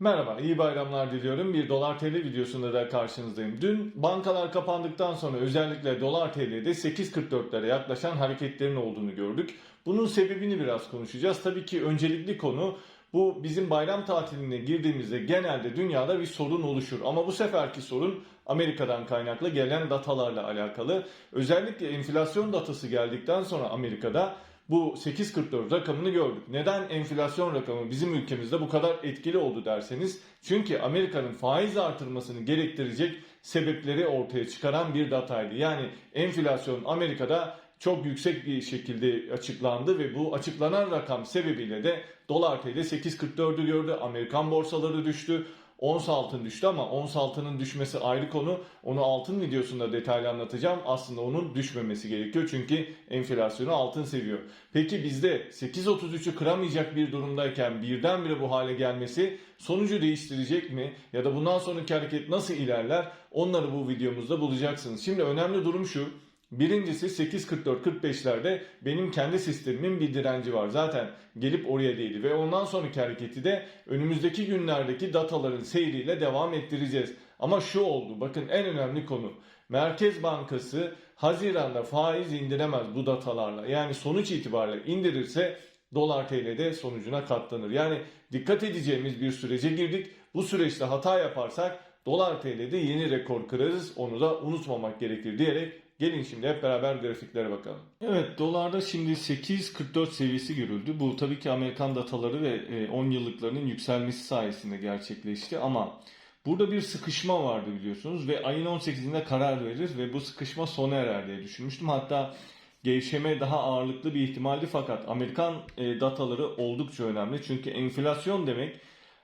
Merhaba, iyi bayramlar diliyorum. Bir Dolar TL videosunda da karşınızdayım. Dün bankalar kapandıktan sonra özellikle Dolar TL'de 8.44'lere yaklaşan hareketlerin olduğunu gördük. Bunun sebebini biraz konuşacağız. Tabii ki öncelikli konu bu bizim bayram tatiline girdiğimizde genelde dünyada bir sorun oluşur. Ama bu seferki sorun Amerika'dan kaynaklı gelen datalarla alakalı. Özellikle enflasyon datası geldikten sonra Amerika'da bu 8.44 rakamını gördük. Neden enflasyon rakamı bizim ülkemizde bu kadar etkili oldu derseniz çünkü Amerika'nın faiz artırmasını gerektirecek sebepleri ortaya çıkaran bir dataydı. Yani enflasyon Amerika'da çok yüksek bir şekilde açıklandı ve bu açıklanan rakam sebebiyle de dolar TL 8.44'ü gördü. Amerikan borsaları düştü. Ons altın düştü ama ons altının düşmesi ayrı konu. Onu altın videosunda detaylı anlatacağım. Aslında onun düşmemesi gerekiyor çünkü enflasyonu altın seviyor. Peki bizde 8.33'ü kıramayacak bir durumdayken birdenbire bu hale gelmesi sonucu değiştirecek mi? Ya da bundan sonraki hareket nasıl ilerler? Onları bu videomuzda bulacaksınız. Şimdi önemli durum şu. Birincisi 8.44-45'lerde benim kendi sistemimin bir direnci var. Zaten gelip oraya değdi ve ondan sonraki hareketi de önümüzdeki günlerdeki dataların seyriyle devam ettireceğiz. Ama şu oldu bakın en önemli konu. Merkez Bankası Haziran'da faiz indiremez bu datalarla. Yani sonuç itibariyle indirirse dolar TL'de sonucuna katlanır. Yani dikkat edeceğimiz bir sürece girdik. Bu süreçte hata yaparsak dolar TL'de yeni rekor kırarız. Onu da unutmamak gerekir diyerek Gelin şimdi hep beraber grafiklere bakalım. Evet dolarda şimdi 8.44 seviyesi görüldü. Bu tabii ki Amerikan dataları ve 10 yıllıklarının yükselmesi sayesinde gerçekleşti ama burada bir sıkışma vardı biliyorsunuz ve ayın 18'inde karar verir ve bu sıkışma sona erer diye düşünmüştüm. Hatta gevşeme daha ağırlıklı bir ihtimaldi fakat Amerikan dataları oldukça önemli. Çünkü enflasyon demek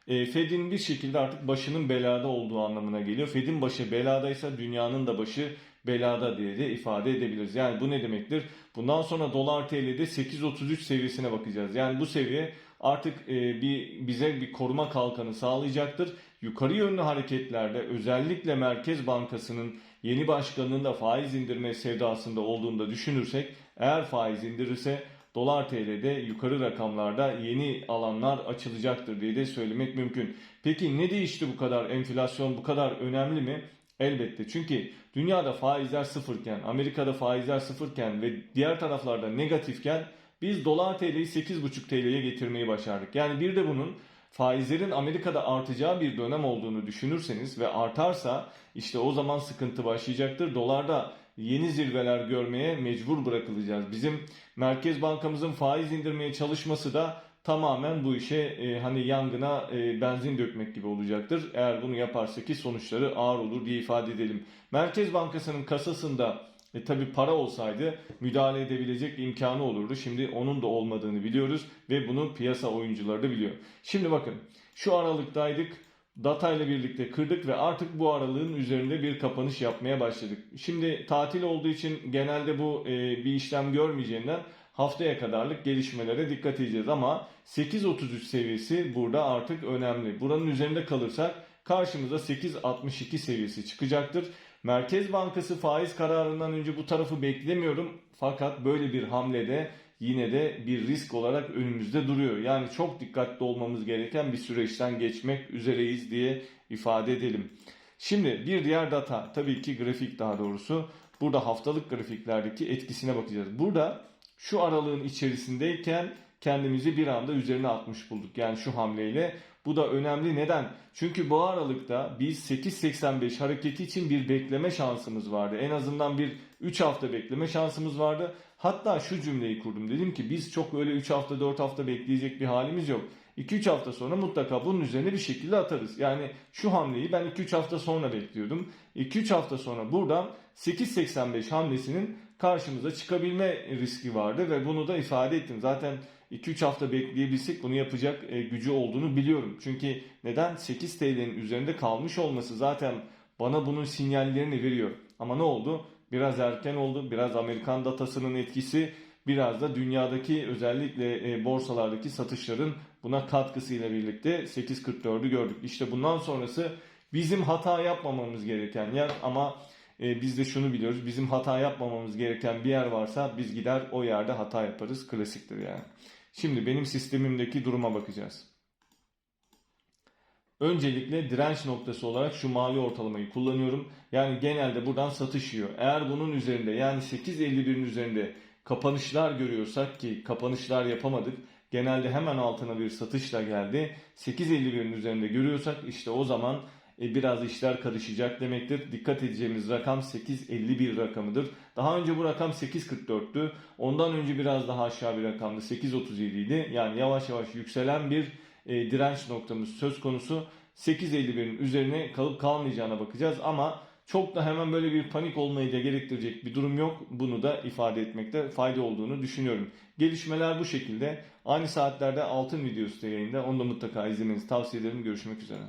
Fed'in bir şekilde artık başının belada olduğu anlamına geliyor. Fed'in başı beladaysa dünyanın da başı belada diye de ifade edebiliriz. Yani bu ne demektir? Bundan sonra dolar TL'de 8.33 seviyesine bakacağız. Yani bu seviye artık e, bir bize bir koruma kalkanı sağlayacaktır. Yukarı yönlü hareketlerde özellikle Merkez Bankası'nın yeni başkanının da faiz indirme sevdasında olduğunu da düşünürsek eğer faiz indirirse dolar TL'de yukarı rakamlarda yeni alanlar açılacaktır diye de söylemek mümkün. Peki ne değişti bu kadar enflasyon bu kadar önemli mi? Elbette çünkü dünyada faizler sıfırken, Amerika'da faizler sıfırken ve diğer taraflarda negatifken biz dolar TL'yi 8,5 TL'ye getirmeyi başardık. Yani bir de bunun faizlerin Amerika'da artacağı bir dönem olduğunu düşünürseniz ve artarsa işte o zaman sıkıntı başlayacaktır. Dolarda yeni zirveler görmeye mecbur bırakılacağız. Bizim Merkez Bankamızın faiz indirmeye çalışması da tamamen bu işe e, hani yangına e, benzin dökmek gibi olacaktır. Eğer bunu yaparsa ki sonuçları ağır olur diye ifade edelim. Merkez Bankası'nın kasasında e, tabi para olsaydı müdahale edebilecek imkanı olurdu. Şimdi onun da olmadığını biliyoruz ve bunu piyasa oyuncuları da biliyor. Şimdi bakın şu aralıktaydık. Data ile birlikte kırdık ve artık bu aralığın üzerinde bir kapanış yapmaya başladık. Şimdi tatil olduğu için genelde bu e, bir işlem görmeyeceğinden haftaya kadarlık gelişmelere dikkat edeceğiz ama 8.33 seviyesi burada artık önemli. Buranın üzerinde kalırsak karşımıza 8.62 seviyesi çıkacaktır. Merkez Bankası faiz kararından önce bu tarafı beklemiyorum fakat böyle bir hamlede yine de bir risk olarak önümüzde duruyor. Yani çok dikkatli olmamız gereken bir süreçten geçmek üzereyiz diye ifade edelim. Şimdi bir diğer data tabii ki grafik daha doğrusu burada haftalık grafiklerdeki etkisine bakacağız. Burada şu aralığın içerisindeyken kendimizi bir anda üzerine atmış bulduk. Yani şu hamleyle. Bu da önemli. Neden? Çünkü bu aralıkta biz 8.85 hareketi için bir bekleme şansımız vardı. En azından bir 3 hafta bekleme şansımız vardı. Hatta şu cümleyi kurdum. Dedim ki biz çok öyle 3 hafta 4 hafta bekleyecek bir halimiz yok. 2-3 hafta sonra mutlaka bunun üzerine bir şekilde atarız. Yani şu hamleyi ben 2-3 hafta sonra bekliyordum. 2-3 hafta sonra buradan 8.85 hamlesinin karşımıza çıkabilme riski vardı ve bunu da ifade ettim. Zaten 2-3 hafta bekleyebilsek bunu yapacak e, gücü olduğunu biliyorum. Çünkü neden 8 TL'nin üzerinde kalmış olması zaten bana bunun sinyallerini veriyor. Ama ne oldu? Biraz erken oldu. Biraz Amerikan datasının etkisi biraz da dünyadaki özellikle e, borsalardaki satışların buna katkısıyla birlikte 8.44'ü gördük. İşte bundan sonrası bizim hata yapmamamız gereken yer ama e, biz de şunu biliyoruz. Bizim hata yapmamamız gereken bir yer varsa biz gider o yerde hata yaparız. Klasiktir yani. Şimdi benim sistemimdeki duruma bakacağız. Öncelikle direnç noktası olarak şu mavi ortalamayı kullanıyorum. Yani genelde buradan satış yiyor. Eğer bunun üzerinde yani 8.51'in üzerinde kapanışlar görüyorsak ki kapanışlar yapamadık. Genelde hemen altına bir satışla geldi. 8.51'in üzerinde görüyorsak işte o zaman e, biraz işler karışacak demektir. Dikkat edeceğimiz rakam 8.51 rakamıdır. Daha önce bu rakam 8.44'tü. Ondan önce biraz daha aşağı bir rakamdı. 8.37 idi. Yani yavaş yavaş yükselen bir e, direnç noktamız söz konusu. 8.51'in üzerine kalıp kalmayacağına bakacağız ama çok da hemen böyle bir panik olmayı da gerektirecek bir durum yok. Bunu da ifade etmekte fayda olduğunu düşünüyorum. Gelişmeler bu şekilde. Aynı saatlerde altın videosu da yayında. Onu da mutlaka izlemenizi tavsiye ederim. Görüşmek üzere.